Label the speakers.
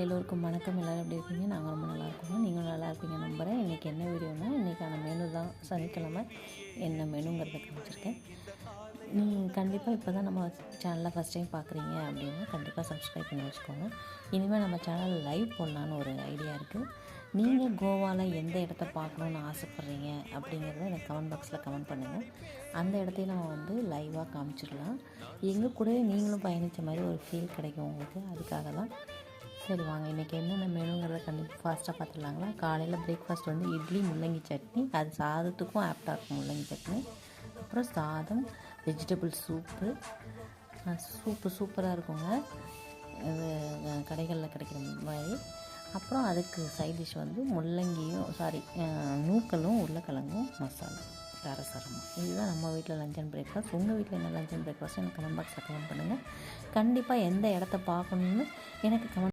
Speaker 1: எல்லோருக்கும் வணக்கம். எல்லோரும் எப்படி இருக்கீங்க? நாங்கள் ரொம்ப நல்லா இருக்கோம். நீங்களும் நல்லா இருப்பீங்க நம்புகிறேன் இன்றைக்கி என்ன வீடியோனா இன்றைக்கான மெனு தான் சனிக்கிழமை. என்ன மெனுங்கிறத காமிச்சிருக்கேன். நீங்கள் கண்டிப்பாக இப்போ தான் நம்ம சேனலில் ஃபஸ்ட் டைம் பார்க்குறீங்க அப்படின்னா கண்டிப்பாக சப்ஸ்கிரைப் பண்ணி வச்சுக்கோங்க. இனிமேல் நம்ம சேனல் லைவ் போடலான்னு ஒரு ஐடியா இருக்குது நீங்கள் கோவாவில் எந்த இடத்த பார்க்கணுன்னு ஆசைப்பட்றீங்க அப்படிங்கிறத எனக்கு கமெண்ட் பாக்ஸில் கமெண்ட் பண்ணுங்கள் அந்த இடத்தையும் நம்ம வந்து லைவாக காமிச்சிடலாம். எங்கள் கூடவே நீங்களும் பயணித்த மாதிரி ஒரு ஃபீல் கிடைக்கும் உங்களுக்கு. அதுக்காக தான் சரி வாங்க இன்றைக்கி என்னென்ன மெனுங்கிறத கண்டிப்பாக ஃபாஸ்ட்டாக பார்த்துடலாங்களா காலையில் பிரேக்ஃபாஸ்ட் வந்து இட்லி முள்ளங்கி சட்னி. அது சாதத்துக்கும் ஆப்டாக இருக்கும் முள்ளங்கி சட்னி. அப்புறம் சாதம் வெஜிடபிள் சூப்பு சூப்பு சூப்பராக இருக்குங்க. இது கடைகளில் கிடைக்கிற மாதிரி. அப்புறம் அதுக்கு சைட் டிஷ் வந்து முள்ளங்கியும் சாரி நூக்கலும் உருளைக்கிழங்கும் மசாலா காரசாரமாக இதுதான் நம்ம வீட்டில் லஞ்ச் அண்ட் பிரேக்ஃபாஸ்ட் உங்கள் வீட்டில் என்ன லஞ்ச் அண்ட் பிரேக்ஃபாஸ்ட் எனக்கு கமெண்ட் பாக்ஸில் கமெண்ட் பண்ணுங்கள் கண்டிப்பாக எந்த இடத்த பார்க்கணுன்னு எனக்கு கமெண்ட்